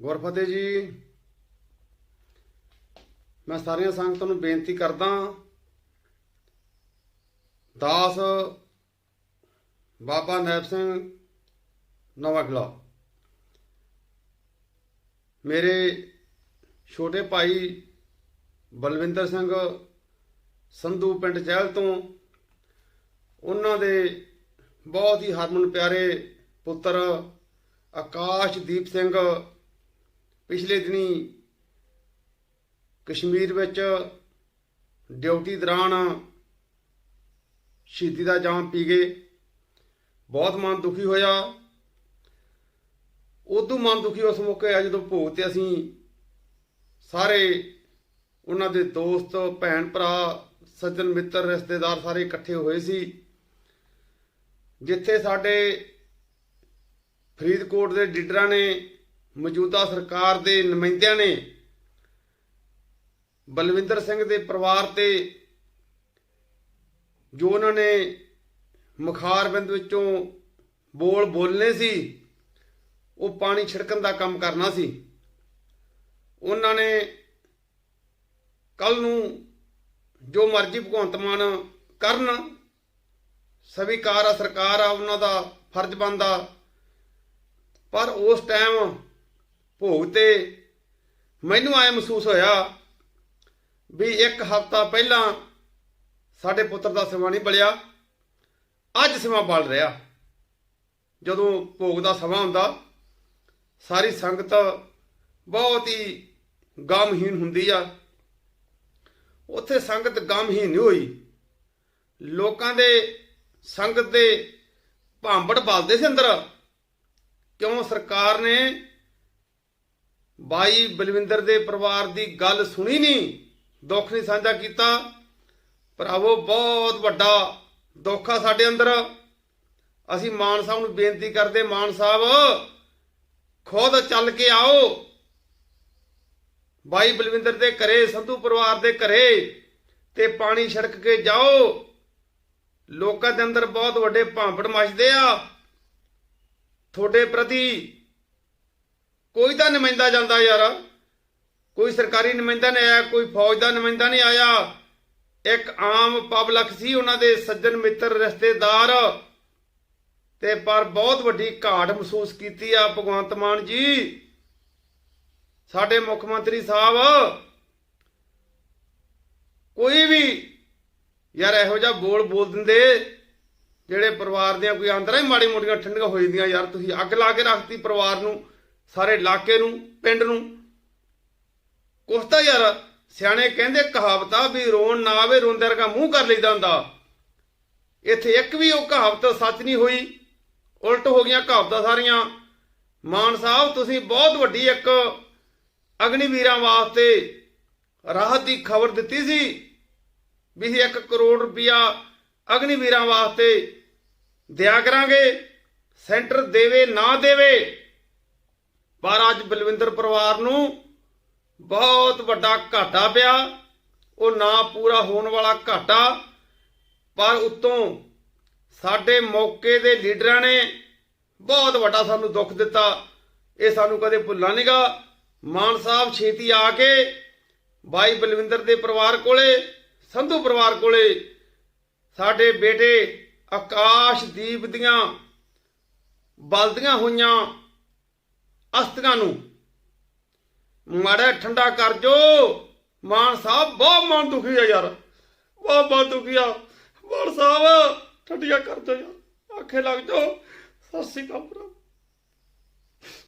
ਗੁਰਫਤਿਹ ਜੀ। ਮੈਂ ਸਾਰੀਆਂ ਸੰਗਤਾਂ ਨੂੰ ਬੇਨਤੀ ਕਰਦਾ ਦਾਸ ਬਾਬਾ ਨੈਬ ਸਿੰਘ ਨਵਾਂ ਕਿਲਾ ਮੇਰੇ ਛੋਟੇ ਭਾਈ ਬਲਵਿੰਦਰ ਸਿੰਘ ਸੰਧੂ ਪਿੰਡ ਚਹਿਲ ਤੋਂ, ਉਹਨਾਂ ਦੇ ਬਹੁਤ ਹੀ ਹਰਮਨ ਪਿਆਰੇ ਪੁੱਤਰ ਆਕਾਸ਼ਦੀਪ ਸਿੰਘ ਪਿਛਲੇ ਦਿਨੀ ਕਸ਼ਮੀਰ ਵਿੱਚ ਡਿਊਟੀ ਦੌਰਾਨ ਸ਼ਹੀਦੀ ਦਾ ਜਾਮ ਪੀ ਗਏ। ਬਹੁਤ ਮਨ ਦੁਖੀ ਹੋਇਆ। ਉਦੋਂ ਮਨ ਦੁਖੀ ਉਸ ਮੌਕੇ ਆ ਜਦੋਂ ਭੋਗ ਤੇ ਅਸੀਂ ਸਾਰੇ ਉਹਨਾਂ ਦੇ ਦੋਸਤ, ਭੈਣ ਭਰਾ, ਸੱਜਣ ਮਿੱਤਰ, ਰਿਸ਼ਤੇਦਾਰ ਸਾਰੇ ਇਕੱਠੇ ਹੋਏ ਸੀ। ਜਿੱਥੇ ਸਾਡੇ ਫਰੀਦਕੋਟ ਦੇ ਲੀਡਰਾਂ ਨੇ ਮੌਜੂਦਾ ਸਰਕਾਰ ਦੇ ਨੁਮਾਇੰਦਿਆਂ ਨੇ ਬਲਵਿੰਦਰ ਸਿੰਘ ਦੇ ਪਰਿਵਾਰ ਤੇ ਜੋ ਉਹਨਾਂ ਨੇ ਮੁਖਾਰਬਿੰਦ ਵਿੱਚੋਂ ਬੋਲ ਬੋਲਨੇ ਸੀ, ਉਹ ਪਾਣੀ ਛਿੜਕਣ ਦਾ ਕੰਮ ਕਰਨਾ ਸੀ। ਉਹਨਾਂ ਨੇ ਕੱਲ ਨੂੰ ਜੋ ਮਰਜ਼ੀ ਭਗਵੰਤ ਮਾਨ ਕਰਨ ਸਵੀਕਾਰ ਆ ਸਰਕਾਰ ਆ, ਉਹਨਾਂ ਦਾ ਫਰਜ਼ ਬਣਦਾ। ਪਰ ਉਸ ਟਾਈਮ ਭੋਗ ਤੇ ਮੈਨੂੰ ਆਇਆ ਮਹਿਸੂਸ ਹੋਇਆ ਵੀ ਇੱਕ ਹਫ਼ਤਾ ਪਹਿਲਾਂ ਸਾਡੇ ਪੁੱਤਰ ਦਾ ਸਮਾਂ ਨਹੀਂ ਬਲਿਆ, ਅੱਜ ਸਮਾਂ ਬਲ ਰਿਹਾ। ਜਦੋਂ ਭੋਗ ਦਾ ਸਮਾਂ ਹੁੰਦਾ, ਸਾਰੀ ਸੰਗਤ ਬਹੁਤ ਹੀ ਗਮਹੀਨ ਹੁੰਦੀ ਆ। ਉੱਥੇ ਸੰਗਤ ਗਮਹੀਨ ਨਹੀਂ ਹੋਈ। ਲੋਕਾਂ ਦੇ ਸੰਗਤ ਦੇ ਭਾਂਬੜ ਬਲਦੇ ਸੀ ਅੰਦਰ। ਕਿਉਂ? ਸਰਕਾਰ ਨੇ ਬਾਈ ਬਲਵਿੰਦਰ ਦੇ ਪਰਿਵਾਰ ਦੀ ਗੱਲ ਸੁਣੀ ਨਹੀਂ, ਦੁੱਖ ਨਹੀਂ ਸਾਂਝਾ ਕੀਤਾ। ਭਰਾਵੋ, ਬਹੁਤ ਵੱਡਾ ਦੁੱਖ ਆ ਸਾਡੇ ਅੰਦਰ। ਅਸੀਂ ਮਾਨ ਸਾਹਿਬ ਨੂੰ ਬੇਨਤੀ ਕਰਦੇ, ਮਾਨ ਸਾਹਿਬ, ਖੁਦ ਚੱਲ ਕੇ ਆਓ। ਬਾਈ ਬਲਵਿੰਦਰ ਦੇ ਘਰੇ, ਸੰਧੂ ਪਰਿਵਾਰ ਦੇ ਘਰੇ ਤੇ ਪਾਣੀ ਛੜਕ ਕੇ ਜਾਓ। ਲੋਕਾਂ ਦੇ ਅੰਦਰ ਬਹੁਤ ਵੱਡੇ ਭਾਂਪੜ ਮਚਦੇ ਆ। ਤੁਹਾਡੇ ਪ੍ਰਤੀ ਕੋਈ ਤਾਂ ਨੁਮਾਇੰਦਾ ਜਾਂਦਾ ਯਾਰ। ਕੋਈ ਸਰਕਾਰੀ ਨੁਮਾਇੰਦਾ ਨਹੀਂ ਆਇਆ, ਕੋਈ ਫੌਜ ਦਾ ਨੁਮਾਇੰਦਾ ਨਹੀਂ ਆਇਆ। ਇੱਕ ਆਮ ਪਬਲਿਕ ਸੀ ਉਹਨਾਂ ਦੇ ਸੱਜਣ ਮਿੱਤਰ, ਰਿਸ਼ਤੇਦਾਰ। ਤੇ ਪਰ ਬਹੁਤ ਵੱਡੀ ਘਾਟ ਮਹਿਸੂਸ ਕੀਤੀ ਆ ਭਗਵੰਤ ਮਾਨ ਜੀ। ਸਾਡੇ ਮੁੱਖ ਮੰਤਰੀ ਸਾਹਿਬ, ਕੋਈ ਵੀ ਯਾਰ ਇਹੋ ਜਿਹਾ ਬੋਲ ਬੋਲ ਦਿੰਦੇ, ਜਿਹੜੇ ਪਰਿਵਾਰ ਦੀਆਂ ਕੋਈ ਆਂਦਰਾਂ ਹੀ ਮਾੜੀ ਮੋਟੀਆਂ ਠੰਡੀਆਂ ਹੋ ਜਾਂਦੀਆਂ ਯਾਰ, ਤੁਸੀਂ ਅੱਗ ਲਾ ਕੇ ਰੱਖਤੀ ਪਰਿਵਾਰ ਨੂੰ। ਸਾਰੇ ਇਲਾਕੇ ਨੂੰ, ਪਿੰਡ ਨੂੰ। ਕੁਛ ਤਾਂ ਯਾਰ ਸਿਆਣੇ ਕਹਿੰਦੇ ਕਹਾਵਤ ਆ ਵੀ ਰੋਣ ਨਾ ਆਵੇ ਰੋਂਦੇ ਵਰਗਾ ਮੂੰਹ ਕਰ ਲਈਦਾ ਹੁੰਦਾ। ਇੱਥੇ ਇੱਕ ਵੀ ਉਹ ਕਹਾਵਤ ਸੱਚ ਨਹੀਂ ਹੋਈ। ਉਲਟ ਹੋ ਗਈਆਂ ਕਹਾਵਤਾਂ ਸਾਰੀਆਂ। ਮਾਨ ਸਾਹਿਬ, ਤੁਸੀਂ ਬਹੁਤ ਵੱਡੀ ਇੱਕ ਅਗਨੀਵੀਰਾਂ ਵਾਸਤੇ ਰਾਹਤ ਦੀ ਖਬਰ ਦਿੱਤੀ ਸੀ ਵੀ 1 ਕਰੋੜ ਰੁਪਇਆ ਅਗਨੀਵੀਰਾਂ ਵਾਸਤੇ ਦਿਆ ਕਰਾਂਗੇ। ਸੈਂਟਰ ਦੇਵੇ, ਨਾ ਦੇਵੇ। ਪਰ ਅੱਜ ਬਲਵਿੰਦਰ ਪਰਿਵਾਰ ਨੂੰ ਬਹੁਤ ਵੱਡਾ ਘਾਟਾ ਪਿਆ। ਉਹ ਨਾ ਪੂਰਾ ਹੋਣ ਵਾਲਾ ਘਾਟਾ, ਪਰ ਉਤੋਂ ਸਾਡੇ ਮੌਕੇ ਦੇ ਲੀਡਰਾਂ ਨੇ ਬਹੁਤ ਵੱਡਾ ਸਾਨੂੰ ਦੁੱਖ ਦਿੱਤਾ। ਇਹ ਸਾਨੂੰ ਕਦੇ ਭੁੱਲਣਾ ਨਹੀਂਗਾ। ਮਾਨ ਸਾਹਿਬ ਛੇਤੀ ਆ ਕੇ ਬਾਈ ਬਲਵਿੰਦਰ ਦੇ ਪਰਿਵਾਰ ਕੋਲੇ, ਸੰਧੂ ਪਰਿਵਾਰ ਕੋਲੇ ਸਾਡੇ ਬੇਟੇ ਆਕਾਸ਼ਦੀਪ ਦੀਆਂ ਬਲਦੀਆਂ ਹੋਈਆਂ ਅਸਤਕਾਂ ਨੂੰ। ਮਾੜਾ ਠੰਡਾ ਕਰ ਜੋ। ਮਾਨ ਸਾਹਿਬ, ਬਹੁਤ ਮਨ ਦੁਖੀ ਆ ਯਾਰ। ਬਹੁਤ ਮਨ ਦੁਖੀ ਆ। ਮਾਨ ਸਾਹਿਬ, ਠੰਡੀਆਂ ਕਰ ਜੋ ਯਾਰ। ਆਖੇ ਲੱਗ ਜੋ ਸਤਿ ਸ਼੍ਰੀ ਅਕਾਲ ਭਰਾ।